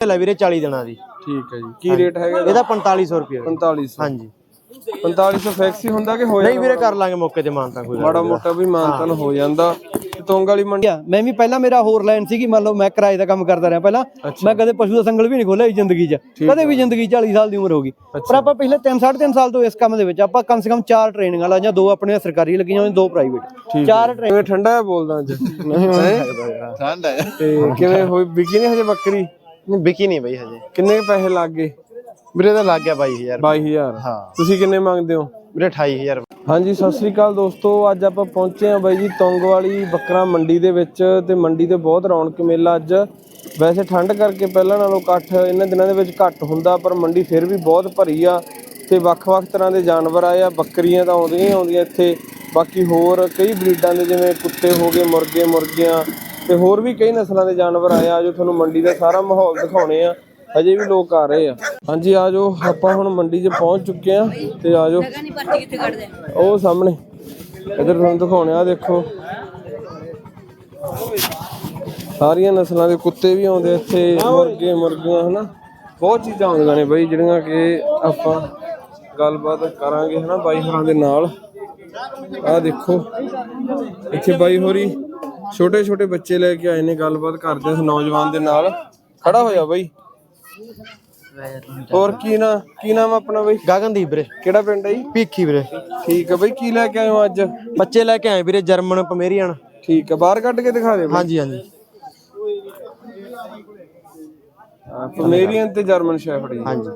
ਲੈ ਵੀਰੇ 40 ਦਿਨਾਂ ਦੀ। ਠੀਕ ਹੈ ਜੀ। ਕੀ ਰੇਟ ਹੈਗਾ ਇਹਦਾ? ਇਹਦਾ 4500 ਰੁਪਏ। 4500 ਹਾਂਜੀ। 4500 ਫੈਕਸ ਹੀ ਹੁੰਦਾ ਕਿ ਹੋ ਨਹੀਂ ਜਾਂਦਾ? ਵੀਰੇ ਕਰ ਲਾਂਗੇ ਮੌਕੇ ਤੇ ਮਾਨਤਾ ਕੋਈ ਮਾੜਾ ਮੋਟਾ ਵੀ ਮਾਨਤਨ ਹੋ। ਜਾਂਦਾ। ਤੋਂਗ ਵਾਲੀ ਮੰਡੀ ਮੈਂ ਵੀ ਪਹਿਲਾਂ ਮੇਰਾ ਹੋਰ ਲਾਈਨ ਸੀਗੀ ਮੰਨ ਲਓ ਮੈਂ ਕਿਰਾਏ ਦਾ ਕੰਮ ਕਰਦਾ ਰਿਹਾ ਪਹਿਲਾਂ। ਮੈਂ ਕਦੇ ਪਸ਼ੂ ਦਾ ਸੰਗਲ ਵੀ ਨਹੀਂ ਖੋਲਿਆ ਜ਼ਿੰਦਗੀ 'ਚ। ਕਦੇ ਵੀ ਜ਼ਿੰਦਗੀ 'ਚ 40 ਸਾਲ ਦੀ ਉਮਰ ਹੋ ਗਈ। ਪਰ ਆਪਾਂ ਪਿਛਲੇ 3 3.5 ਸਾਲ ਤੋਂ ਇਸ ਕੰਮ ਦੇ ਵਿੱਚ ਆਪਾਂ ਕਮ ਸੇ ਕਮ 4 ਟ੍ਰੇਨਿੰਗਾਂ ਲਾਈਆਂ ਦੋ ਆਪਣੀਆਂ ਸਰਕਾਰੀ ਲੱਗੀਆਂ ਹੋਈਆਂ ਦੋ ਪ੍ਰਾਈਵੇਟ ਚਾਰ ਟ੍ਰੇਨ ਕਿਵੇਂ ਠੰਡਾ ਬੋਲਦਾ ਅੱਜ? ਠੰਡ ਹੈ। ਤੇ ਕਿਵੇਂ ਹੋਈ? ਵਿਕੀ ਨਹੀਂ ਹਜੇ ਬੱਕਰੀ? ਨਹੀਂ ਵਿਕੀ ਨਹੀਂ ਬਈ ਹਜੇ। ਕਿੰਨੇ ਕੁ ਪੈਸੇ ਲੱਗ ਗਏ? ਵੀਰੇ ਦਾ ਲੱਗ ਗਿਆ 22000 22000 ਹਾਂ। ਤੁਸੀਂ ਕਿੰਨੇ ਮੰਗਦੇ ਹੋ? ਵੀਰੇ 28000 ਹਾਂਜੀ ਸਤਿ ਸ੍ਰੀ ਅਕਾਲ ਦੋਸਤੋ। ਅੱਜ ਆਪਾਂ ਪਹੁੰਚੇ ਹਾਂ ਬਾਈ ਜੀ ਤੁੰਗ ਵਾਲੀ ਬੱਕਰਾ ਮੰਡੀ ਦੇ ਵਿੱਚ ਤੇ ਮੰਡੀ ਤੇ ਬਹੁਤ ਰੌਣਕ ਮੇਲਾ ਅੱਜ। ਵੈਸੇ ਠੰਡ ਕਰਕੇ ਪਹਿਲਾਂ ਨਾਲੋਂ ਇਕੱਠ ਇਹਨਾਂ ਦਿਨਾਂ ਦੇ ਵਿੱਚ ਘੱਟ ਹੁੰਦਾ ਪਰ ਮੰਡੀ ਫਿਰ ਵੀ ਬਹੁਤ ਭਰੀ ਆ ਤੇ ਵੱਖ-ਵੱਖ ਤਰ੍ਹਾਂ ਦੇ ਜਾਨਵਰ ਆਏ ਆ ਬੱਕਰੀਆਂ ਤਾਂ ਆਉਂਦੀਆਂ ਹੀ ਆਉਂਦੀਆਂ ਇੱਥੇ। ਬਾਕੀ ਹੋਰ ਕਈ ਬਰੀਡਾਂ ਦੇ ਜਿਵੇਂ ਕੁੱਤੇ ਹੋ ਗਏ ਮੁਰਗੇ ਮੁਰਗੀਆਂ ਤੇ ਹੋਰ ਵੀ ਕਈ ਨਸਲਾਂ ਦੇ ਜਾਨਵਰ ਆਏ ਆ ਜੋ ਤੁਹਾਨੂੰ ਮੰਡੀ ਦਾ ਸਾਰਾ ਮਾਹੌਲ ਦਿਖਾਉਣੇ ਆ। ਹਜੇ ਵੀ ਲੋਕ ਆ ਰਹੇ ਆ। ਹਾਂਜੀ, ਆਜੋ, ਆਪਾਂ ਹੁਣ ਮੰਡੀ 'ਚ ਪਹੁੰਚ ਚੁੱਕੇ ਆ ਤੇ ਆਜੋ। ਉਹ ਸਾਹਮਣੇ, ਇਧਰ ਤੁਹਾਨੂੰ ਦਿਖਾਉਣੇ ਆ ਦੇਖੋ। ਸਾਰੀਆਂ ਨਸਲਾਂ ਦੇ ਕੁੱਤੇ ਵੀ ਆਉਂਦੇ ਇੱਥੇ, ਮੁਰਗੇ, ਮੁਰਗੀਆਂ, ਹਨਾ। ਬਹੁਤ ਚੀਜ਼ਾਂ ਆਉਂਦੀਆਂ ਨੇ ਬਈ, ਜਿਹੜੀਆਂ ਕਿ ਆਪਾਂ ਗੱਲਬਾਤ ਕਰਾਂਗੇ, ਹਨਾ, ਬਾਈ ਹੋਰਾਂ ਦੇ ਨਾਲ। ਆ ਦੇਖੋ, ਇੱਥੇ ਬਾਈ ਹੋਰੀ ਛੋਟੇ ਛੋਟੇ ਬੱਚੇ ਲੈ ਕੇ ਆਏ ਨੇ ਗੱਲਬਾਤ ਕਰਦੇ ਇਸ ਨੌਜਵਾਨ ਦੇ ਨਾਲ। ਖੜਾ ਹੋਇਆ ਬਾਈ। ਹੋਰ ਕੀ ਨਾ ਕੀ ਨਾਮ ਆ ਆਪਣਾ ਬਾਈ? ਗਗਨਦੀਪ ਵੀਰੇ। ਕਿਹੜਾ ਪਿੰਡ ਹੈ ਜੀ? ਭੀਖੀ ਵੀਰੇ। ਠੀਕ ਹੈ ਬਈ ਕੀ ਲੈ ਕੇ ਆਏ ਹੋ ਅੱਜ? ਬੱਚੇ ਲੈ ਕੇ ਆਏ ਵੀਰੇ ਜਰਮਨ ਪਮੇਰੀਅਨ। ਠੀਕ ਹੈ ਬਾਹਰ ਕੱਢ ਕੇ ਦਿਖਾ ਦੇ ਬਈ। ਹਾਂਜੀ ਹਾਂਜੀ। ਪਮੇਰੀਅਨ ਤੇ ਜਰਮਨ ਸ਼ੈਫਰਡ ਜੀ। ਹਾਂਜੀ।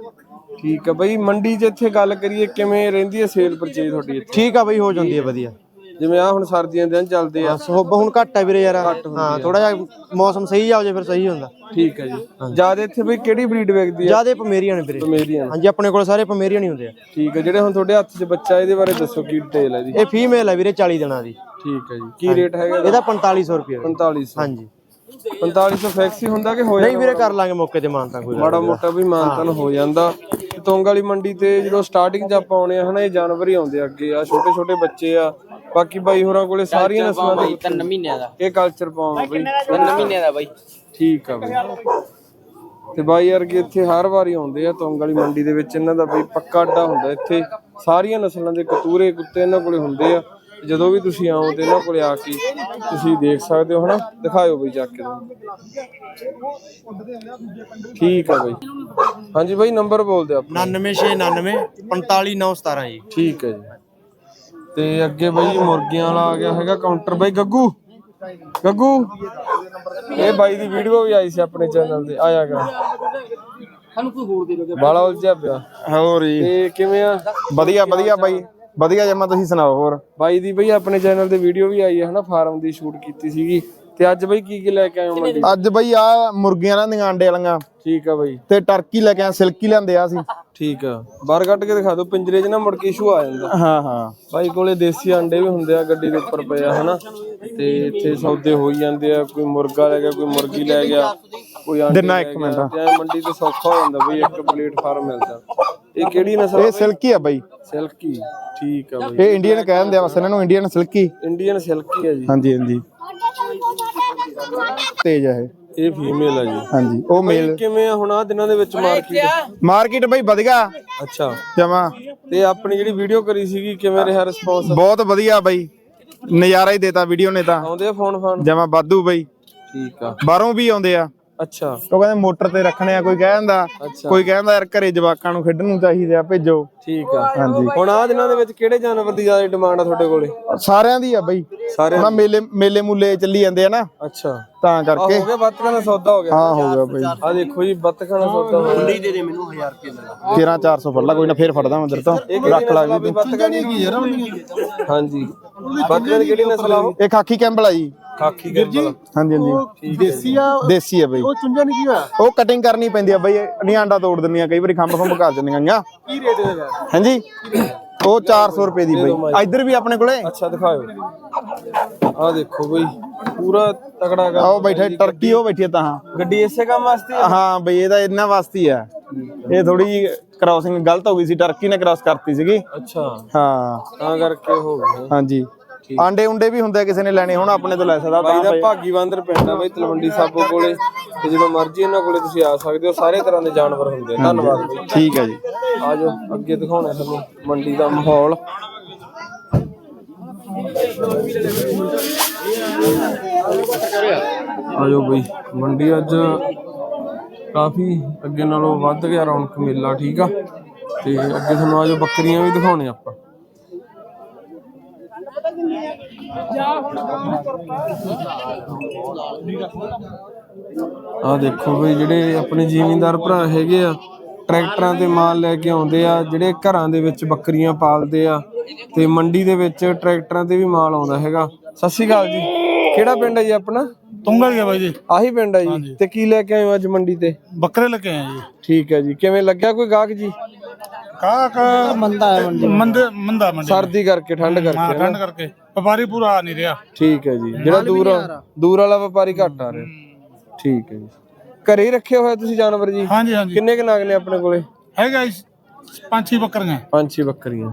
ਠੀਕ ਹੈ ਬਈ ਮੰਡੀ 'ਚ ਇੱਥੇ ਗੱਲ ਕਰੀਏ ਕਿਵੇਂ ਰਹਿੰਦੀ ਹੈ ਸੇਲ ਪਰਚੇਜ ਤੁਹਾਡੀ ਇੱਥੇ? ਠੀਕ ਆ ਬਈ ਹੋ ਜਾਂਦੀ ਹੈ ਵਧੀਆ। ਜਿਵੇਂ ਆ ਹੁਣ ਸਰਦੀਆਂ ਦੇ ਦਿਨ ਚੱਲਦੇ ਆ। ਹੋ ਹੁਣ ਘੱਟ ਹੈ ਵੀਰੇ ਯਾਰ। ਹਾਂ ਥੋੜਾ ਜਿਹਾ ਮੌਸਮ ਸਹੀ ਆ ਜਾਏ ਫਿਰ ਸਹੀ ਹੁੰਦਾ। ਠੀਕ ਹੈ ਜੀ। ਜ਼ਿਆਦਾ ਇੱਥੇ ਬਈ ਕਿਹੜੀ ਬਰੀਡ ਵੇਚਦੀ ਆ? ਜਿਆਦੇ ਪਮੇਰੀਅਨ ਵੀਰੇ। ਪਮੇਰੀਅਨ ਹਾਂਜੀ ਆਪਣੇ ਕੋਲ ਸਾਰੇ ਪਮੇਰੀਅਨ ਹੀ ਹੁੰਦੇ ਆ। ਠੀਕ ਹੈ ਜਿਹੜੇ ਹੁਣ ਤੁਹਾਡੇ ਹੱਥ 'ਚ ਬੱਚਾ ਇਹਦੇ ਬਾਰੇ ਦੱਸੋ ਕੀ ਡਿਟੇਲ ਹੈ ਜੀ। ਇਹ ਫੀਮੇਲ ਹੈ ਵੀਰੇ 40 ਦਿਨਾਂ ਦੀ। ਠੀਕ ਹੈ ਜੀ। ਕੀ ਰੇਟ ਹੈਗਾ ਇਹਦਾ? ਇਹਦਾ 4500 ਰੁਪਏ। 4500 ਹਾਂਜੀ। 4500 ਫੈਕਸੀ ਹੁੰਦਾ ਕਿ ਹੋਇਆ ਨਹੀਂ ਵੀਰੇ ਕਰ ਲਾਂਗੇ ਮੌਕੇ ਤੇ ਮਾਨਤਾ ਕੋਈ ਮਾੜਾ ਮੋਟਾ ਵੀ ਮਾਨਤਨ ਹੋ। ਜਾਂਦਾ। ਤੋਂਗ ਵਾਲੀ ਮੰਡੀ ਤੇ ਜਦੋਂ ਸਟਾਰਟਿੰਗ 'ਚ ਆਪਾਂ ਆਉਣੇ ਆ ਹਨਾ ਇਹ ਜਾਨਵਰ ਹੀ ਆਉਂਦੇ ਆ ਅੱਗੇ ਆ। ਛੋਟੇ ਛੋਟੇ ਬੱਚੇ ਆ। ਬਾਕੀ ਬਾਈ ਹੋਰਾਂ ਕੋਲੇ ਸਾਰੀਆਂ ਨਸਲਾਂ ਦੇ ਤਿੰਨ ਮਹੀਨਿਆਂ ਦਾ। ਇਹ ਕਲਚਰ ਪਾਉਂਗਾ ਬਈ ਤਿੰਨ ਮਹੀਨਿਆਂ ਦਾ ਬਾਈ। ਠੀਕ ਆ ਬਈ। ਤੇ ਬਾਈ ਵਰਗੇ ਇੱਥੇ ਹਰ ਵਾਰੀ ਆਉਂਦੇ ਆ ਤੋਂਗ ਵਾਲੀ ਮੰਡੀ ਦੇ ਵਿੱਚ। ਇਹਨਾਂ ਦਾ ਬਈ ਪੱਕਾ ਅੱਡਾ ਹੁੰਦਾ ਇੱਥੇ। ਸਾਰੀਆਂ ਨਸਲਾਂ ਦੇ ਕਤੂਰੇ ਕੁੱਤੇ ਇਹਨਾਂ ਕੋਲੇ ਹੁੰਦੇ ਆ। ਜਦੋਂ ਵੀ ਤੁਸੀਂ ਆਓ ਤੇ ਇਹਨਾਂ ਕੋਲੇ ਆ ਕੇ ਤੁਸੀਂ ਦੇਖ ਸਕਦੇ ਹੋ ਹਨਾ? ਦਿਖਾਇਓ ਬਈ ਜਾ ਕੇ। ਠੀਕ ਆ ਬਈ। ਹਾਂਜੀ ਬਾਈ ਨੰਬਰ ਬੋਲ ਦਿਓ ਆਪਣਾ। 99699 45917 ਜੀ। ਠੀਕ ਹੈ ਜੀ। ਤੇ ਅੱਗੇ ਬਈ ਮੁਰਗੀਆਂ ਵਾਲਾ ਆ ਗਿਆ ਹੈਗਾ ਕਾਊਂਟਰ ਬਾਈ ਗੱਗੂ। ਗੱਗੂ ਇਹ ਬਾਈ ਦੀ ਵੀਡੀਓ ਵੀ ਆਈ ਸੀ ਆਪਣੇ ਚੈਨਲ ਤੇ ਆਇਆ ਗਾ ਸਾਨੂੰ ਕੋਈ ਹੋਰ ਦੇ ਦੋਗੇ ਬਾਲਾ ਉਲਝਿਆ ਪਿਆ। ਹੋਰ ਜੀ। ਤੇ ਕਿਵੇਂ ਆ? ਵਧੀਆ ਵਧੀਆ ਬਾਈ। ਵਧੀਆ ਜਮਾ ਤੁਸੀਂ ਸੁਣਾਓ ਹੋਰ? ਬਾਈ ਦੀ ਬਈ ਆਪਣੇ ਚੈਨਲ ਤੇ ਵੀਡੀਓ ਵੀ ਆਈ ਹੈ ਹਨਾ ਫਾਰਮ ਦੀ ਸ਼ੂਟ ਕੀਤੀ ਸੀਗੀ। ਤੇ ਅੱਜ ਬਈ ਕੀ ਕੀ ਲੈ ਕੇ ਆਏ ਹੋ ਮੰਡੀ? ਅੱਜ ਬਾਈ ਆ ਮੁਰਗੀਆਂ ਨਾਲ ਦੀਆਂ ਅੰਡੇ ਵਾਲੀਆਂ। ਠੀਕ ਆ ਬਈ। ਤੇ ਟਰਕੀ ਲੈ ਕੇ ਆ ਸਿਲਕੀ ਲੈਂਦੇ ਆ ਸੀ ਠੀਕ ਆ। ਬਾਹਰ ਕੱਢ ਕੇ ਦਿਖਾ ਦਿਓ ਪਿੰਜਰੇ 'ਚ ਨਾ ਮੁੜ ਕੇ ਇਸ਼ੂ ਆ ਜਾਂਦਾ। ਹਾਂ ਹਾਂ। ਬਾਈ ਕੋਲੇ ਦੇਸੀ ਅੰਡੇ ਵੀ ਹੁੰਦੇ ਆ ਗੱਡੀ ਦੇ ਉੱਪਰ ਪਏ ਆ ਹਨਾ। ਤੇ ਇੱਥੇ ਸੌਦੇ ਹੋਈ ਜਾਂਦੇ ਆ ਕੋਈ ਮੁਰਗਾ ਲੈ ਗਿਆ ਕੋਈ ਮੁਰਗੀ ਲੈ ਗਿਆ ਕੋਈ ਆਂਡੇ ਦਿਨਾ ਇੱਕ। ਮਿੰਟ। ਤੇ ਮੰਡੀ ਤੇ ਸੌਖਾ ਹੋ ਜਾਂਦਾ ਬਈ ਇੱਕ ਪਲੇਟਫਾਰਮ ਮਿਲਦਾ। ਇਹ ਕਿਹੜੀ ਨਸਲ ਇਹ ਸਿਲਕੀ ਆ ਬਾਈ। ਸਿਲਕੀ। ਠੀਕ ਆ ਬਈ। ਇਹ ਇੰਡੀਅਨ ਕਹਿ ਦਿੰਦੇ ਆ ਬਸ ਇਹਨਾਂ ਨੂੰ ਇੰਡੀਅਨ ਸਿਲਕੀ। ਇੰਡੀਅਨ ਸਿਲਕੀ ਆ ਜੀ। ਹਾਂਜੀ ਹਾਂਜੀ। ਤੇਜ ਆ ਇਹ। ਇਹ ਫੀਮੇਲ ਆ ਜੀ। ਹਾਂਜੀ ਉਹ ਮੇਲ ਕਿਵੇਂ ਆ ਹੁਣ ਆ ਦਿਨਾਂ ਦੇ ਵਿੱਚ ਮਾਰਕੀਟ ਮਾਰਕੀਟ ਬਾਈ ਵਧੀਆ। ਅੱਛਾ। ਜਮਾ। ਤੇ ਆਪਣੀ ਜਿਹੜੀ ਵੀਡੀਓ ਕਰੀ ਸੀਗੀ ਕਿਵੇਂ ਰਿਹਾ ਰਿਸਪੌਂਸ ਬਹੁਤ ਵਧੀਆ ਬਾਈ। ਨਜ਼ਾਰਾ ਹੀ ਦੇਤਾ ਵੀਡੀਓ ਨੇ ਤਾਂ। ਆਉਂਦੇ ਆ ਫੋਨ ਫਾਨ? ਜਮਾ ਵਾਧੂ ਬਾਈ। ਠੀਕ ਆ। ਬਾਹਰੋਂ ਵੀ ਆਉਂਦੇ ਆ। ਅੱਛਾ। ਉਹ ਕਹਿੰਦੇ ਮੋਟਰ ਤੇ ਰੱਖਣੇ ਆ ਕੋਈ ਕਹਿੰਦਾ ਅੱਛਾ। ਕੋਈ ਕਹਿੰਦਾ ਯਾਰ ਘਰੇ ਜਵਾਕਾਂ ਨੂੰ ਖੇਡਣ ਨੂੰ ਚਾਹੀਦੇ ਆ ਭੇਜੋ। ਠੀਕ ਆ। ਹਾਂਜੀ। ਹੁਣ ਆ ਦਿਨਾਂ ਦੇ ਵਿੱਚ ਕਿਹੜੇ ਜਾਨਵਰ ਦੀ ਜ਼ਿਆਦਾ ਡਿਮਾਂਡ ਆ ਤੁਹਾਡੇ ਕੋਲੇ? ਸਾਰਿਆਂ ਦੀ ਆ ਬਾਈ। ਸਾਰੇ ਹੁਣ ਮੇਲੇ ਮੇਲੇ ਮੂਲੇ ਚੱਲੀ ਜਾਂਦੇ ਆ ਨਾ। ਅੱਛਾ। ਤਾਂ ਕਰਕੇ। ਹੋ ਗਿਆ ਬੱਤਖਾਂ ਦਾ ਸੌਦਾ ਹੋ ਗਿਆ। ਹਾਂ ਹੋ ਗਿਆ ਬਾਈ। ਆ ਦੇਖੋ ਜੀ ਬੱਤਖਾਂ ਦਾ ਸੌਦਾ ਹੋ ਗਿਆ। ਦੇ ਦੇ ਮੈਨੂੰ 1000 ਰੁਪਏ ਦਾ 13400 ਫੜ ਲਾ ਕੋਈ ਨਾ ਫੇਰ ਫੜਦਾ ਮੈਂ ਉਧਰ ਤੋਂ। ਰੱਖ ਲਾ ਵੀ ਬੱਤਖਾਂ ਦੀ? ਹਾਂਜੀ। ਬੱਤਖਾਂ ਦੀ ਕਿਹੜੀ ਨਸਲ ਆ ਉਹ? ਇਹ ਖਾਕੀ ਕੈਂਬਲ ਆ ਜੀ। ਖਾਕੀ ਗਰਬਲ ਹਾਂਜੀ ਹਾਂਜੀ। ਦੇਸੀ ਆ ਦੇਸੀ ਆ ਬਾਈ। ਉਹ ਚੁੰਝਾ ਨਹੀਂ ਕੀ ਹੋਇਆ? ਉਹ ਕਟਿੰਗ ਕਰਨੀ ਪੈਂਦੀ ਆ ਬਾਈ ਨਹੀਂ ਆਂਡਾ ਤੋੜ ਦਿੰਦੀਆਂ ਕਈ ਵਾਰੀ ਖੰਭ ਖੰਭ ਕਰ ਦਿੰਦੀਆਂ ਆ ਕੀ ਰੇਟ ਹੈਗਾ ਹਾਂਜੀ? ਉਹ 400 ਰੁਪਏ ਦੀ ਬਾਈ। ਇੱਧਰ ਵੀ ਆਪਣੇ ਕੋਲੇ? ਅੱਛਾ ਦਿਖਾਓ ਆ ਦੇਖੋ ਬਈ ਪੂਰਾ ਤਕੜਾ ਗਾ ਆਓ ਬੈਠੇ ਟਰਕੀ ਉਹ ਬੈਠੀ ਤਾਂ ਗੱਡੀ ਇਸੇ ਕੰਮ ਵਾਸਤੇ ਆ? ਹਾਂ ਬਈ ਇਹਦਾ ਇਹਨਾਂ ਵਾਸਤੇ ਹੀ ਆ ਇਹ ਥੋੜੀ ਕ੍ਰਾਸਿੰਗ ਗਲਤ ਹੋ ਗਈ ਸੀ ਟਰਕੀ ਨੇ ਕ੍ਰਾਸ ਕਰਤੀ ਸੀਗੀ। ਅੱਛਾ। ਹਾਂ। ਤਾਂ ਕਰਕੇ ਹੋ ਗਿਆ। ਹਾਂਜੀ। ਆਂਡੇ ਉਂਡੇ ਵੀ ਹੁੰਦੇ ਕਿਸੇ ਨੇ ਲੈਣੇ ਹੁਣ ਆਪਣੇ ਤੋਂ ਲੈ ਸਕਦਾ ਬਾਈ ਦਾ ਪਏ। ਭਾਗੀ ਬਾਂਦਰ ਪਿੰਡ ਆ ਬਾਈ ਤਲਵੰਡੀ ਸਾਬੋ ਕੋਲੇ। ਤੇ ਜਦੋਂ ਮਰਜ਼ੀ ਇਹਨਾਂ ਕੋਲੇ ਤੁਸੀਂ ਆ ਸਕਦੇ ਹੋ ਸਾਰੇ ਤਰ੍ਹਾਂ ਦੇ ਜਾਨਵਰ ਹੁੰਦੇ ਧੰਨਵਾਦ ਬਾਈ ਠੀਕ ਹੈ ਜੀ। ਆ ਜਾਓ ਅੱਗੇ ਦਿਖਾਉਣਾ ਤੁਹਾਨੂੰ ਮੰਡੀ ਦਾ ਮਾਹੌਲ। ਆ ਜਾਓ ਬਈ ਮੰਡੀ ਅੱਜ ਕਾਫੀ ਅੱਗੇ ਨਾਲੋਂ ਵੱਧ ਗਿਆ ਰੌਣਕ ਮੇਲਾ ਠੀਕ ਆ? ਤੇ ਅੱਗੇ ਤੁਹਾਨੂੰ ਆ ਜਾਓ ਬੱਕਰੀਆਂ ਵੀ ਦਿਖਾਉਣੇ ਆਪਾਂ। ਆ ਦੇਖੋ ਬਈ ਜਿਹੜੇ ਆਪਣੇ ਜ਼ਿਮੀਂਦਾਰ ਭਰਾ ਹੈਗੇ ਆ ਟਰੈਕਟਰਾਂ ਤੇ ਮਾਲ ਲੈ ਕੇ ਆਉਂਦੇ ਆ ਜਿਹੜੇ ਘਰਾਂ ਦੇ ਵਿੱਚ ਬੱਕਰੀਆਂ ਪਾਲਦੇ ਆ ਤੇ ਮੰਡੀ ਦੇ ਵਿੱਚ ਟਰੈਕਟਰਾਂ ਤੇ ਵੀ ਮਾਲ ਆਉਂਦਾ ਹੈਗਾ। ਸਤਿ ਸ਼੍ਰੀ ਅਕਾਲ ਜੀ। ਕਿਹੜਾ ਪਿੰਡ ਹੈ ਜੀ ਆਪਣਾ? ਤੁੰਗਾ ਗਿਆ ਬਾਈ ਜੀ। ਆਹੀ ਪਿੰਡ ਹੈ ਜੀ। ਤੇ ਕੀ ਲੈ ਕੇ ਆਏ ਹੋ ਅੱਜ ਮੰਡੀ ਤੇ? ਬੱਕਰੇ ਲੱਗੇ ਆ ਜੀ। ਠੀਕ ਹੈ ਜੀ। ਕਿਵੇਂ ਲੱਗਿਆ ਕੋਈ ਗਾਹਕ ਜੀ? ਕਾਕ ਮੰਦਾ ਹੈ ਮੰਡੀ ਮੰਦੇ ਮੰਦਾ ਮੰਡੀ ਸਰਦੀ ਕਰਕੇ ਠੰਡ ਹਾਂ ਕਰਕੇ ਠੰਡ ਕਰਕੇ। ਵਪਾਰੀ ਪੂਰਾ ਆ ਨਹੀਂ ਰਿਹਾ। ਠੀਕ ਹੈ ਜੀ। ਜਿਹੜਾ ਦੂਰ ਦੂਰ ਵਾਲਾ ਵਪਾਰੀ ਘੱਟ ਆ ਰਿਹਾ। ਠੀਕ ਹੈ ਜੀ। ਘਰੇ ਹੀ ਰੱਖੇ ਹੋਏ ਤੁਸੀਂ ਜਾਨਵਰ ਜੀ? ਹਾਂਜੀ ਹਾਂਜੀ। ਕਿੰਨੇ ਕੁ ਨਾਗ ਨੇ ਆਪਣੇ ਕੋਲੇ? ਹੈਗਾ ਜੀ ਪੰਜ ਛੇ ਬੱਕਰੀਆਂ। ਪੰਜ ਛੇ ਬੱਕਰੀਆਂ।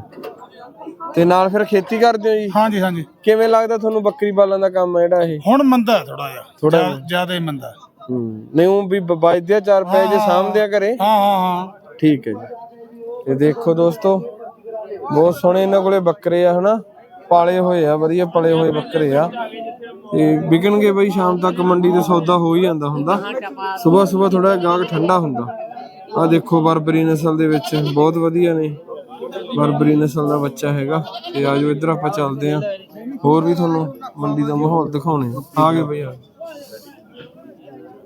ਤੇ ਨਾਲ ਫਿਰ ਖੇਤੀ ਕਰਦੇ ਹੋ ਜੀ? ਹਾਂਜੀ ਹਾਂਜੀ। ਕਿਵੇਂ ਲੱਗਦਾ ਤੁਹਾਨੂੰ ਬੱਕਰੀ ਪਾਲਣ ਦਾ ਕੰਮ ਹੈ ਜਿਹੜਾ ਇਹ? ਹੁਣ ਮੰਦਾ ਥੋੜਾ ਜਿਹਾ। ਥੋੜਾ ਜ਼ਿਆਦਾ ਹੀ ਮੰਦਾ ਹੂੰ। ਨਹੀਂ ਉਹ ਵੀ ਵੱਜਦੇ ਆ ਚਾਰ ਪੈ ਜੇ ਸਾਹਮਣੇ ਆ ਘਰੇ? ਹਾਂ ਹਾਂ ਹਾਂ। ਠੀਕ ਹੈ ਜੀ। ਤੇ ਦੇਖੋ ਦੋਸਤੋ, ਬਹੁਤ ਸੋਹਣੇ ਇਹਨਾਂ ਕੋਲੇ ਬੱਕਰੇ ਆ, ਹਨਾ? ਪਾਲੇ ਹੋਏ ਆ, ਵਧੀਆ ਪਲੇ ਹੋਏ ਬੱਕਰੇ ਆ। ਤੇ ਵਿਕਣਗੇ ਬਈ ਸ਼ਾਮ ਤੱਕ, ਮੰਡੀ ਤੇ ਸੌਦਾ ਹੋ ਹੀ ਜਾਂਦਾ ਹੁੰਦਾ। ਸਵੇਰ ਸਵੇਰ ਥੋੜਾ ਗਾਹਕ ਠੰਡਾ ਹੁੰਦਾ। ਆ ਦੇਖੋ ਬਰਬਰੀ ਨਸਲ ਦੇ ਵਿੱਚ, ਬਹੁਤ ਵਧੀਆ ਨੇ। ਬਰਬਰੀ ਨਸਲ ਦਾ ਬੱਚਾ ਹੈਗਾ। ਤੇ ਆਜੋ ਇੱਧਰ ਆਪਾਂ ਚੱਲਦੇ ਆ। ਹੋਰ ਵੀ ਤੁਹਾਨੂੰ ਮੰਡੀ ਦਾ ਮਾਹੌਲ ਦਿਖਾਉਣੇ ਆ। ਆ ਗਏ ਬਈ, ਆ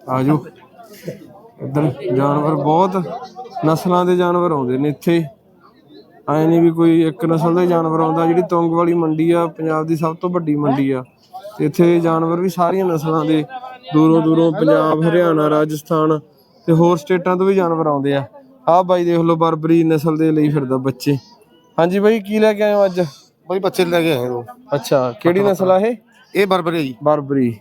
ਆਜੋ ਇੱਧਰ ਜਾਨਵਰ ਬਹੁਤ ਨਸਲਾਂ ਦੇ ਜਾਨਵਰ ਆਉਂਦੇ ਨੇ ਇੱਥੇ। ਐ ਨਹੀਂ ਵੀ ਕੋਈ ਇੱਕ ਨਸਲ ਦਾ ਹੀ ਜਾਨਵਰ ਆਉਂਦਾ ਜਿਹੜੀ ਤੁੰਗ ਵਾਲੀ ਮੰਡੀ ਆ ਪੰਜਾਬ ਦੀ ਸਭ ਤੋਂ ਵੱਡੀ ਮੰਡੀ ਆ। ਇੱਥੇ ਜਾਨਵਰ ਵੀ ਸਾਰੀਆਂ ਨਸਲਾਂ ਦੇ ਦੂਰੋਂ ਦੂਰੋਂ ਪੰਜਾਬ ਹਰਿਆਣਾ ਰਾਜਸਥਾਨ ਤੇ ਹੋਰ ਸਟੇਟਾਂ ਤੋਂ ਵੀ ਜਾਨਵਰ ਆਉਂਦੇ ਆ। ਆਹ ਬਾਈ ਦੇਖ ਲਓ ਬਰਬਰੀ ਨਸਲ ਦੇ ਲਈ ਫਿਰਦਾ ਬੱਚੇ। ਹਾਂਜੀ ਬਾਈ ਕੀ ਲੈ ਕੇ ਆਏ ਹੋ ਅੱਜ? ਬਈ ਬੱਚੇ ਲੈ ਕੇ ਆਏ ਉਹ ਅੱਛਾ ਕਿਹੜੀ ਨਸਲ ਆ ਇਹ? ਇਹ ਬਰਬਰੀ ਜੀ। ਬਰਬਰੀ।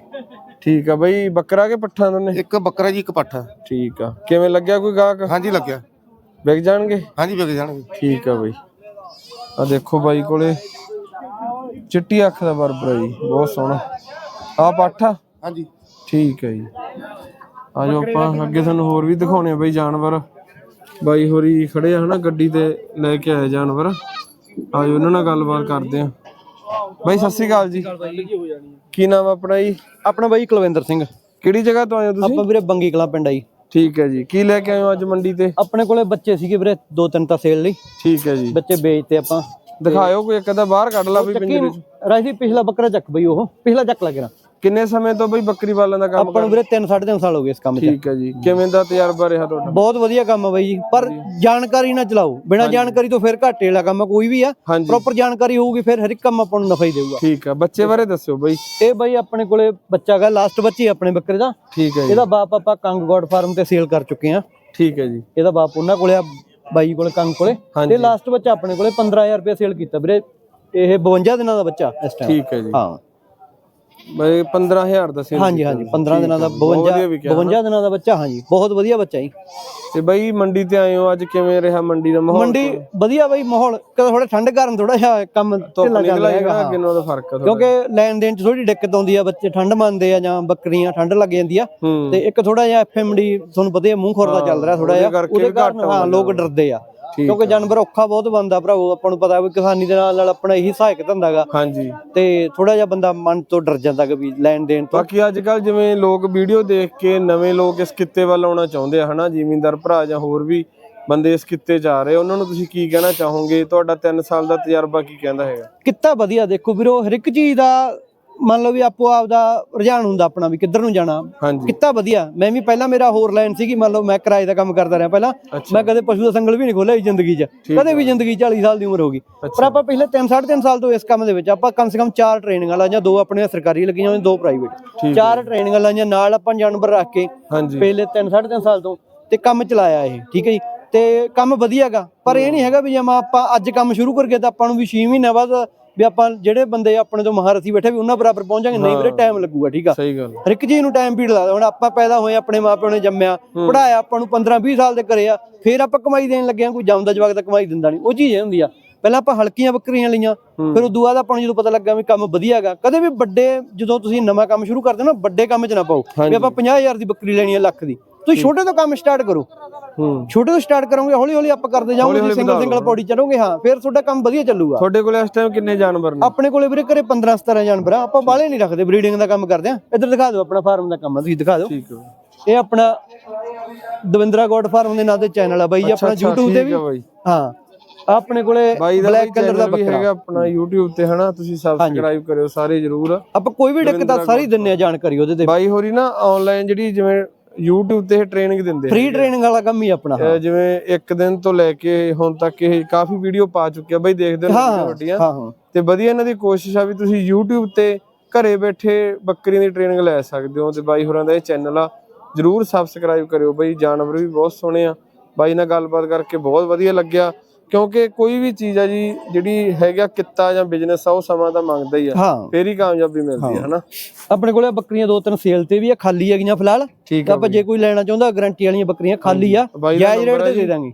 ਠੀਕ ਆ ਬਾਈ ਬੱਕਰਾ ਕੇ ਪੱਠਾ ਦੋਨੇ? ਇੱਕ ਬੱਕਰਾ ਜੀ ਇੱਕ ਪੱਠ। ਠੀਕ ਆ। ਕਿਵੇਂ ਲੱਗਿਆ ਕੋਈ ਗਾਹਕ? ਹਾਂਜੀ ਲੱਗਿਆ। ਵਿਕ ਜਾਣਗੇ? ਹਾਂਜੀ ਵਿਕ ਜਾਣਗੇ। ਠੀਕ ਆ ਬਾਈ। ਆ ਦੇਖੋ ਬਾਈ ਕੋਲੇ ਚਿੱਟੀ ਅੱਖ ਦਾ ਬਰਬਰ ਆ ਜੀ ਬਹੁਤ ਸੋਹਣਾ। ਆ ਪਾਠਾ? ਹਾਂਜੀ। ਠੀਕ ਹੈ ਜੀ। ਆ ਜਾਓ ਆਪਾਂ ਅੱਗੇ ਤੁਹਾਨੂੰ ਹੋਰ ਵੀ ਦਿਖਾਉਣੇ ਆ ਬਾਈ ਜਾਨਵਰ। ਬਾਈ ਹੋਰੀ ਖੜੇ ਆ ਹਨਾ ਗੱਡੀ ਤੇ ਲੈ ਕੇ ਆਏ ਜਾਨਵਰ। ਆ ਜਾਓ ਉਹਨਾਂ ਨਾਲ ਗੱਲਬਾਤ ਕਰਦੇ ਆ। ਬਾਈ ਸਤਿ ਸ੍ਰੀ ਅਕਾਲ ਜੀ। ਕੀ ਨਾਮ ਆਪਣਾ ਜੀ? ਆਪਣਾ ਬਾਈ ਕੁਲਵਿੰਦਰ ਸਿੰਘ। ਕਿਹੜੀ ਜਗ੍ਹਾ ਤੋਂ ਆਏ ਹੋ ਤੁਸੀਂ? ਆਪਾਂ ਵੀਰੇ ਬੰਗੀ ਕਲਾ ਪਿੰਡ ਆ ਜੀ। ਠੀਕ ਹੈ ਜੀ। ਕੀ ਲੈ ਕੇ ਆਏ ਹੋ ਅੱਜ ਮੰਡੀ ਤੇ? ਆਪਣੇ ਕੋਲੇ ਬੱਚੇ ਸੀਗੇ ਵੀਰੇ ਦੋ ਤਿੰਨ ਤਾਂ ਸੇਲ ਲਈ। ਠੀਕ ਹੈ ਜੀ। ਬੱਚੇ ਵੇਚਤੇ ਆਪਾਂ। ਦਿਖਾਇਓ ਕੋਈ ਇੱਕ ਅੱਧਾ ਬਾਹਰ ਕੱਢ ਲਾ ਵੀ ਪਿੰਜਰੇ ਚ ਰਾਜੀ ਪਿਛਲਾ ਬੱਕਰਾ ਚੱਕ ਬਈ ਉਹ। ਪਿਛਲਾ ਚੱਕ ਲੱਗਣਾ ਕਿੰਨੇ ਸਮੇਂ ਤੋਂ ਬਈ ਬੱਕਰੀ ਪਾਲਣ ਦਾ ਕੰਮ ਆਪਾਂ ਨੂੰ ਵੀਰੇ 3 3.5 ਸਾਲ ਹੋ ਗਏ ਇਸ ਕੰਮ 'ਚ। ਠੀਕ ਹੈ ਜੀ। ਕਿਵੇਂ ਦਾ ਤਜਰਬਾ ਰਿਹਾ ਤੁਹਾਡਾ? ਬਹੁਤ ਵਧੀਆ ਕੰਮ ਆ ਬਾਈ ਜੀ। ਪਰ ਜਾਣਕਾਰੀ ਨਾ ਚਲਾਓ। ਬਿਨਾਂ ਜਾਣਕਾਰੀ ਤੋਂ ਫਿਰ ਘਾਟੇ ਵਾਲਾ ਕੰਮ ਕੋਈ ਵੀ ਆ। ਪ੍ਰੋਪਰ ਜਾਣਕਾਰੀ ਹੋਊਗੀ ਫਿਰ ਹਰ ਇੱਕ ਕੰਮ ਆਪਾਂ ਨੂੰ ਨਫਾ ਹੀ ਦੇਊਗਾ। ਠੀਕ ਆ। ਬੱਚੇ ਬਾਰੇ ਦੱਸਿਓ ਬਈ। ਇਹ ਬਾਈ ਆਪਣੇ ਕੋਲੇ ਬੱਚਾ ਗਾ ਲਾਸਟ ਬੱਚੀ ਆਪਣੇ ਬੱਕਰੇ ਦਾ। ਠੀਕ ਹੈ ਜੀ। ਇਹਦਾ ਬਾਪ ਆਪਾਂ ਕੰਗ ਗੋਡ ਫਾਰਮ ਤੇ ਸੇਲ ਕਰ ਚੁੱਕੇ ਆ। ਠੀਕ ਹੈ ਜੀ। ਇਹਦਾ ਬਾਪ ਉਹਨਾਂ ਕੋਲੇ ਆ ਬਾਈ ਕੋਲੇ ਕੰਗ ਕੋਲੇ। ਤੇ ਲਾਸਟ ਬੱਚਾ ਆਪਣੇ ਕੋਲੇ 15000 ਰੁਪਏ ਸੇਲ ਕੀਤਾ ਵੀਰੇ। ਇਹ 52 ਦਿਨਾਂ ਦਾ ਬੱਚਾ ਇਸ ਟਾਈਮ ਠੀਕ ਹੈ ਜੀ। ਹਾਂ। ਬਈ 15000 ਦਾ ਸੀ ਹਾਂਜੀ ਹਾਂਜੀ 15 ਦਿਨਾਂ ਦਾ ਬਹੁਤ ਵਧੀਆ 52 ਵਿਕਿਆ 52 ਦਿਨਾਂ ਦਾ ਬੱਚਾ ਹਾਂਜੀ ਬਹੁਤ ਵਧੀਆ ਬੱਚਾ ਜੀ। ਤੇ ਬਈ ਮੰਡੀ ਤੇ ਆਏ ਹੋ ਅੱਜ ਕਿਵੇਂ ਰਿਹਾ ਮੰਡੀ ਦਾ ਮਾਹੌਲ? ਮੰਡੀ ਵਧੀਆ ਬਾਈ ਮਾਹੌਲ ਕਦੇ ਥੋੜਾ ਠੰਡ ਕਾਰਨ ਥੋੜਾ ਜਿਹਾ ਕੰਮ ਢਿੱਲਾ ਚੱਲ ਰਿਹਾ ਅੱਗੇ ਨਾਲੋਂ ਫ਼ਰਕ ਥੋੜ੍ਹਾ। ਕਿਉਂਕਿ ਲੈਣ ਦੇਣ ਚ ਥੋੜੀ ਦਿੱਕਤ ਆਉਂਦੀ ਆ ਬੱਚੇ ਠੰਡ ਮੰਨਦੇ ਆ ਜਾਂ ਬੱਕਰੀਆਂ ਠੰਡ ਲੱਗ ਜਾਂਦੀ ਆ। ਹੂੰ। ਤੇ ਇੱਕ ਥੋੜਾ ਜਿਹਾ ਐਫਐਮਡੀ ਤੁਹਾਨੂੰ ਪਤਾ ਹੀ ਆ ਮੂੰਹ ਖੋਰ ਦਾ ਚੱਲ ਰਿਹਾ ਥੋੜਾ ਜਿਹਾ। ਉਹਦੇ ਕਾਰਨ ਹਾਂ ਲੋਕ ਡਰਦੇ ਆ। ਕਿਉਂਕਿ ਜਾਨਵਰ ਔਖਾ ਬਹੁਤ ਬੰਦਾ ਭਰਾਵੋ ਆਪਾਂ ਨੂੰ ਪਤਾ ਵੀ ਕਿਸਾਨੀ ਦੇ ਨਾਲ ਨਾਲ ਆਪਣਾ ਇਹੀ ਸਹਾਇਕ ਧੰਦਾਗਾ ਹਾਂਜੀ। ਤੇ ਥੋੜਾ ਜਿਹਾ ਬੰਦਾ ਮਨ ਤੋਂ ਡਰ ਜਾਂਦਾ ਕਿ ਵੀ ਲੈਣ ਦੇਣ ਤੋਂ। ਬਾਕੀ ਅੱਜ ਕੱਲ ਜਿਵੇਂ ਲੋਕ ਵੀਡੀਓ ਦੇਖ ਕੇ ਨਵੇਂ ਲੋਕ ਇਸ ਕਿੱਤੇ ਵੱਲ ਆਉਣਾ ਚਾਹੁੰਦੇ ਆ ਹਨਾ? ਜ਼ਿਮੀਂਦਾਰ ਭਰਾ ਜਾਂ ਹੋਰ ਵੀ ਬੰਦੇ ਇਸ ਕਿੱਤੇ ਆ ਰਹੇ ਉਹਨਾਂ ਨੂੰ ਤੁਸੀਂ ਕੀ ਕਹਿਣਾ ਚਾਹੋਗੇ? ਤੁਹਾਡਾ 3 ਸਾਲ ਦਾ ਤਜਰਬਾ ਕੀ ਕਹਿੰਦਾ ਹੈਗਾ? ਕਿੱਤਾ ਵਧੀਆ ਦੇਖੋ ਵੀਰੋ ਹਰ ਇੱਕ ਚੀਜ਼ ਦਾ ਮੰਨ ਲਓ ਵੀ ਆਪੋ ਆਪ ਦਾ ਰੁਝਾਨ ਹੁੰਦਾ ਆਪਣਾ ਵੀ ਕਿੱਧਰ ਨੂੰ ਜਾਣਾ। ਹਾਂਜੀ। ਕਿੱਤਾ ਵਧੀਆ। ਮੈਂ ਵੀ ਪਹਿਲਾਂ ਮੇਰਾ ਹੋਰ ਲਾਈਨ ਸੀਗੀ ਮੰਨ ਲਓ ਮੈਂ ਕਿਰਾਏ ਦਾ ਕੰਮ ਕਰਦਾ ਰਿਹਾ ਪਹਿਲਾਂ। ਅੱਛਾ। ਮੈਂ ਕਦੇ ਪਸ਼ੂ ਦਾ ਸੰਗਲ ਵੀ ਨਹੀਂ ਖੋਲਿਆ ਜ਼ਿੰਦਗੀ 'ਚ। ਕਦੇ ਵੀ ਜ਼ਿੰਦਗੀ 'ਚ 40 ਸਾਲ ਦੀ ਉਮਰ ਹੋ ਗਈ। ਪਰ ਆਪਾਂ ਪਿਛਲੇ 3 3.5 ਸਾਲ ਤੋਂ ਇਸ ਕੰਮ ਦੇ ਵਿੱਚ ਆਪਾਂ ਕਮ ਸੇ ਕਮ 4 ਟ੍ਰੇਨਿੰਗਾਂ ਲਾਈਆਂ ਦੋ ਆਪਣੀਆਂ ਸਰਕਾਰੀ ਲੱਗੀਆਂ ਹੋਈਆਂ ਦੋ ਪ੍ਰਾਈਵੇਟ ਚਾਰ ਟ੍ਰੇਨਿੰਗਾਂ ਲਾਈਆਂ ਨਾਲ ਆਪਾਂ ਜਾਨਵਰ ਰੱਖ ਕੇ ਹਾਂਜੀ। ਪਹਿਲੇ 3 3.5 ਸਾਲ ਤੋਂ ਤੇ ਕੰਮ ਚਲਾਇਆ ਇਹ ਠੀਕ ਹੈ ਜੀ? ਤੇ ਕੰਮ ਵਧੀਆਗਾ ਪਰ ਇਹ ਨਹੀਂ ਹੈਗਾ ਵੀ ਜੇ ਮੈਂ ਆਪਾਂ ਅੱਜ ਕੰਮ ਸ਼ੁਰੂ ਕਰਕੇ ਤਾਂ ਆਪਾਂ ਨੂੰ ਵੀ 6 ਮਹੀਨੇ ਬਾਅਦ ਵੀ ਆਪਾਂ ਜਿਹੜੇ ਬੰਦੇ ਆਪਣੇ ਤੋਂ ਮਹਾਰਥੀ ਬੈਠੇ ਵੀ ਉਹਨਾਂ ਬਰਾਬਰ ਪਹੁੰਚਾਂਗੇ ਨਹੀਂ ਵੀਰੇ ਟਾਈਮ ਲੱਗੂਗਾ ਠੀਕ ਆ? ਸਹੀ ਗੱਲ ਹਰ ਇੱਕ ਚੀਜ਼ ਨੂੰ ਟਾਈਮ ਪੀੜ ਲੱਗਦਾ। ਹੁਣ ਆਪਾਂ ਪੈਦਾ ਹੋਏ ਆਪਣੇ ਮਾਪਿਆਂ ਨੇ ਜੰਮਿਆ ਪੜਾਇਆ ਆਪਾਂ ਨੂੰ 15 20 ਸਾਲ ਦੇ ਕਰੇ ਆ ਫਿਰ ਆਪਾਂ ਕਮਾਈ ਦੇਣ ਲੱਗੇ ਆ ਕੋਈ ਜੰਮਦਾ ਜਵਾਕ ਤਾਂ ਕਮਾਈ ਦਿੰਦਾ ਨਹੀਂ। ਉਹ ਚੀਜ਼ ਇਹ ਹੁੰਦੀ ਆ। ਪਹਿਲਾਂ ਆਪਾਂ ਹਲਕੀਆਂ ਬੱਕਰੀਆਂ ਲਈਆਂ ਫਿਰ ਉਦੋਂ ਬਾਅਦ ਆਪਾਂ ਨੂੰ ਜਦੋਂ ਪਤਾ ਲੱਗਾ ਵੀ ਕੰਮ ਵਧੀਆ ਹੈਗਾ ਕਦੇ ਵੀ ਵੱਡੇ ਜਦੋਂ ਤੁਸੀਂ ਨਵਾਂ ਕੰਮ ਸ਼ੁਰੂ ਕਰਦੇ ਹੋ ਨਾ ਵੱਡੇ ਕੰਮ 'ਚ ਨਾ ਪਾਓ। ਵੀ ਆਪਾਂ 50000 ਦੀ ਬੱਕਰੀ ਲੈਣੀ ਹੈ ਲੱਖ ਦੀ। ਤੁਸੀਂ ਛੋਟੇ ਤੋਂ ਕੰਮ ਸਟਾਰਟ ਕਰੋ। ਛੋਟੇ ਤੋਂ ਸਟਾਰਟ ਕਰੋਗੇ ਹੌਲੀ ਹੌਲੀ ਆਪਾਂ ਕਰਦੇ ਜਾਓਗੇ ਤੁਸੀਂ ਸਿੰਗਲ ਸਿੰਗਲ ਪੌੜੀ ਚੜੋਗੇ ਹਾਂ ਫਿਰ ਤੁਹਾਡਾ ਕੰਮ ਵਧੀਆ ਚੱਲੂਗਾ। ਤੁਹਾਡੇ ਕੋਲ ਇਸ ਟਾਈਮ ਕਿੰਨੇ ਜਾਨਵਰ ਨੇ? ਆਪਣੇ ਕੋਲੇ ਵੀਰੇ ਘਰੇ 15 17 ਜਾਨਵਰ ਆ ਆਪਾਂ ਬਾਲੇ ਨਹੀਂ ਰੱਖਦੇ ਬਰੀਡਿੰਗ ਦਾ ਕੰਮ ਕਰਦੇ ਆ। ਇੱਧਰ ਦਿਖਾ ਦਿਓ ਆਪਣਾ ਫਾਰਮ ਦਾ ਕੰਮ ਤੁਸੀਂ ਦਿਖਾ ਦਿਓ। ਠੀਕ ਹੈ ਇਹ ਆਪਣਾ ਦਵਿੰਦਰਾ ਗੋਡ ਫਾਰਮ ਦੇ ਨਾਂ ਤੇ ਚੈਨਲ ਆ ਬਾਈ ਆਪਣਾ YouTube ਤੇ ਵੀ। ਹਾਂ ਆਪਣੇ ਕੋਲੇ ਬਲੈਕ ਕਲਰ ਦਾ ਬੱਕਰਾ ਹੈਗਾ ਆਪਣਾ YouTube ਤੇ ਹਨਾ? ਤੁਸੀਂ ਸਬਸਕ੍ਰਾਈਬ ਕਰਿਓ ਸਾਰੇ ਜਰੂਰ। ਆਪਾਂ ਕੋਈ ਵੀ ਦਿੱਕਤ ਆ ਸਾਰੀ ਦਿੰਨੇ ਆ ਜਾਣਕਾਰੀ ਉਹਦੇ ਤੇ। ਬਾਈ ਹੋਰੀ ਨਾ ਆਨਲਾਈਨ ਜਿਹੜੀ ਜਿਵੇਂ YouTube ਤੇ ਟ੍ਰੇਨਿੰਗ ਦਿੰਦੇ ਫ੍ਰੀ ਟ੍ਰੇਨਿੰਗ ਵਾਲਾ ਕੰਮ ਹੀ ਆਪਣਾ ਅਹ ਜਿਵੇਂ ਇੱਕ ਦਿਨ ਤੋਂ ਲੈ ਕੇ ਹੁਣ ਤੱਕ ਇਹ ਕਾਫੀ ਵੀਡੀਓ ਪਾ ਚੁੱਕਿਆ ਬਾਈ ਦੇਖਦੇ ਹੋ ਹਾਂ ਵੱਡੀਆਂ। ਹਾਂ ਹਾਂ। ਤੇ ਵਧੀਆ ਇਹਨਾਂ ਦੀ ਕੋਸ਼ਿਸ਼ ਆ ਵੀ ਤੁਸੀਂ YouTube ਤੇ ਘਰੇ ਬੈਠੇ ਬੱਕਰੀ ਦੀ ਟ੍ਰੇਨਿੰਗ ਲੈ ਸਕਦੇ ਹੋ ਤੇ ਬਾਈ ਹੋਰਾਂ ਦਾ ਇਹ ਚੈਨਲ ਆ ਜਰੂਰ ਸਬਸਕ੍ਰਾਈਬ ਕਰਿਓ ਬਾਈ ਜਾਨਵਰ ਵੀ ਬਹੁਤ ਸੋਹਣੇ ਆ। ਬਾਈ ਨਾਲ ਗੱਲਬਾਤ ਕਰਕੇ ਬਹੁਤ ਵਧੀਆ ਲੱਗਿਆ। ਕਿਉਂਕਿ ਕੋਈ ਵੀ ਚੀਜ਼ ਆ ਜੀ ਜਿਹੜੀ ਹੈਗਾ ਕਿੱਤਾ ਜਾਂ ਬਿਜ਼ਨਸ ਆ ਉਹ ਸਮਾਂ ਤਾਂ ਮੰਗਦਾ ਹੀ ਆ। ਹਾਂ। ਫੇਰ ਹੀ ਕਾਮਯਾਬੀ ਮਿਲਦੀ ਹੈ। ਹਨਾ? ਆਪਣੇ ਕੋਲੇ ਬੱਕਰੀਆਂ ਦੋ ਤਿੰਨ ਸੇਲ ਤੇ ਵੀ ਆ ਖਾਲੀ ਹੈਗੀਆਂ ਫਿਲਹਾਲ। ਠੀਕ ਤਾਂ ਆਪਾਂ ਜੇ ਕੋਈ ਲੈਣਾ ਚਾਹੁੰਦਾ ਗਾਰੰਟੀ ਵਾਲੀਆਂ ਬੱਕਰੀਆਂ ਖਾਲੀ ਆ। ਬਾਈ ਦਾ ਜਾਇਜ਼ ਰੇਟ number ਆ ਤੇ ਦੇ ਜੀ। ਦਾਂਗੇ।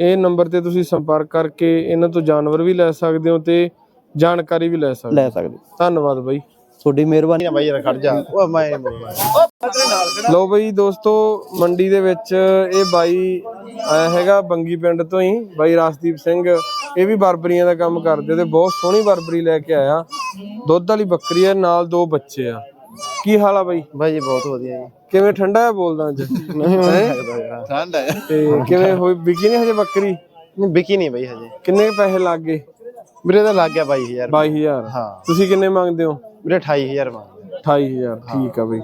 ਇਹ ਨੰਬਰ ਤੇ ਤੁਸੀਂ ਸੰਪਰਕ ਕਰਕੇ ਇਹਨਾਂ ਤੋਂ ਜਾਨਵਰ ਵੀ ਲੈ ਸਕਦੇ ਹੋ ਤੇ ਜਾਣਕਾਰੀ ਵੀ ਲੈ ਸਕਦੇ ਹੋ। ਲੈ ਸਕਦੇ। ਧੰਨਵਾਦ ਬਾਈ। ਤੁਹਾਡੀ ਮਿਹਰਬਾਨੀ। ਬਾਈ ਯਾਰ ਖੜ ਜਾ। ਉਹ ਮੈਂ ਲਓ ਬਈ ਦੋਸਤੋ ਮੰਡੀ ਦੇ ਵਿੱਚ ਇਹ ਬਾਈ ਆਇਆ ਹੈਗਾ ਬੰਗੀ ਪਿੰਡ ਤੋਂ ਹੀ ਬਾਈ ਰਾਸਦੀਪ ਸਿੰਘ। ਇਹ ਵੀ ਬਰਬਰੀਆਂ ਦਾ ਕੰਮ ਕਰਦੇ ਤੇ ਬਹੁਤ ਸੋਹਣੀ ਬਰਬਰੀ ਲੈ ਕੇ ਆਇਆ। ਦੁੱਧ ਵਾਲੀ ਬੱਕਰੀ ਹੈ ਨਾਲ ਦੋ ਬੱਚੇ ਆ। ਕੀ ਹਾਲ ਆ ਬਾਈ? ਬਾਈ ਜੀ ਬਹੁਤ ਵਧੀਆ ਜੀ। ਕਿਵੇਂ ਠੰਡਾ ਹੈ ਬੋਲਦਾ ਅੱਜ? ਹੈਂ? ਠੰਡ ਹੈ। ਤੇ ਕਿਵੇਂ ਹੋਈ ਵਿਕੀ ਨਹੀਂ ਹਜੇ ਬੱਕਰੀ? ਨਹੀਂ ਵਿਕੀ ਨਹੀਂ ਬਾਈ ਹਜੇ। ਕਿੰਨੇ ਪੈਸੇ ਲੱਗ ਗਏ? ਵੀਰੇ ਦਾ ਲੱਗ ਗਿਆ 22000 22000 ਹਾਂ। ਤੁਸੀਂ ਕਿੰਨੇ ਮੰਗਦੇ ਹੋ? ਵੀਰੇ 28000 ਮੰਗਦੇ 28000 ਠੀਕ ਆ ਬਈ।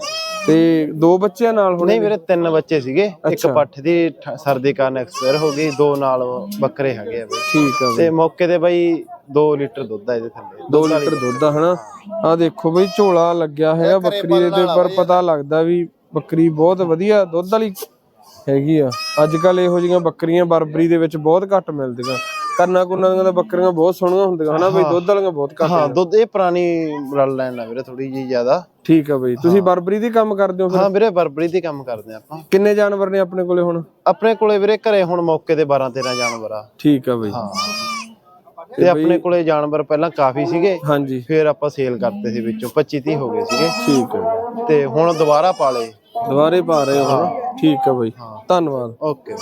ਤੇ ਦੋ ਬੱਚਿਆਂ ਨਾਲ ਹੁਣ ਨਹੀਂ ਵੀਰੇ ਤਿੰਨ ਬੱਚੇ ਸੀਗੇ। ਇੱਕ। ਪੱਠ ਦੀ ਸਰਦੀ ਕਾਰਨ ਐਕਸਪਾਇਰ ਹੋ ਗਈ ਦੋ ਨਾਲ ਬੱਕਰੇ ਹੈਗੇ ਆ ਬਈ। ਠੀਕ ਆ ਬਈ। ਤੇ ਮੌਕੇ ਤੇ ਬਾਈ 2 ਲੀਟਰ ਦੁੱਧ ਆ ਇਹਦੇ ਥੱਲੇ। 2 ਲੀਟਰ ਦੁੱਧ ਆ ਹਨਾ? ਆ ਦੇਖੋ ਬਈ ਝੋਲਾ ਲੱਗਿਆ ਹੈਗਾ ਬੱਕਰੀ ਦੇ ਪਰ ਪਤਾ ਲੱਗਦਾ ਵੀ ਬੱਕਰੀ ਬਹੁਤ ਵਧੀਆ ਦੁੱਧ ਵਾਲੀ ਹੈਗੀ ਆ। ਅੱਜ ਕੱਲ ਇਹੋ ਜਿਹੀਆਂ ਬੱਕਰੀਆਂ ਬਰਬਰੀ ਦੇ ਵਿੱਚ ਬਹੁਤ ਘੱਟ ਮਿਲਦੀਆਂ। ਕਰਨਾ ਕੁੰਨਾਂ ਦੀਆਂ ਤਾਂ ਬੱਕਰੀਆਂ ਬਹੁਤ ਸੋਹਣੀਆਂ ਹੁੰਦੀਆਂ ਹਨਾ ਬਈ? ਦੁੱਧ ਵਾਲੀਆਂ ਬਹੁਤ ਘੱਟ ਹਾਂ ਦੁੱਧ ਇਹ ਪੁਰਾਣੀ ਰਲ ਲੈਣ ਆ ਵੀਰੇ ਥੋੜੀ ਜੀ ਜ਼ਿਆਦਾ। ਠੀਕ ਆ ਬਈ। ਤੁਸੀਂ ਬਰਬਰੀ ਦੀ ਕੰਮ ਕਰਦੇ ਹੋ ਫਿਰ? ਹਾਂ ਵੀਰੇ ਬਰਬਰੀ ਦੀ ਕੰਮ ਕਰਦੇ ਆ ਆਪਾਂ। ਕਿੰਨੇ ਜਾਨਵਰ ਨੇ ਆਪਣੇ ਕੋਲੇ ਹੁਣ? ਆਪਣੇ ਕੋਲੇ ਵੀਰੇ ਘਰੇ ਹੁਣ ਮੌਕੇ ਤੇ 12 13 ਜਾਨਵਰ ਆ। ਠੀਕ ਆ ਬਈ। ਹਾਂ। ਤੇ ਆਪਣੇ ਕੋਲੇ ਜਾਨਵਰ ਪਹਿਲਾਂ ਕਾਫੀ ਸੀਗੇ ਹਾਂਜੀ। ਫਿਰ ਆਪਾਂ ਸੇਲ ਕਰਤੇ ਸੀ ਵਿੱਚੋਂ 25 30 ਹੋ ਗਏ ਸੀਗੇ। ਠੀਕ ਆ ਤੇ ਹੁਣ ਦੁਬਾਰਾ ਪਾਲੇ ਦੁਬਾਰੇ ਪਾ ਰਹੇ ਹੋ? ਠੀਕ ਆ ਬਈ। ਧੰਨਵਾਦ। ਓਕੇ।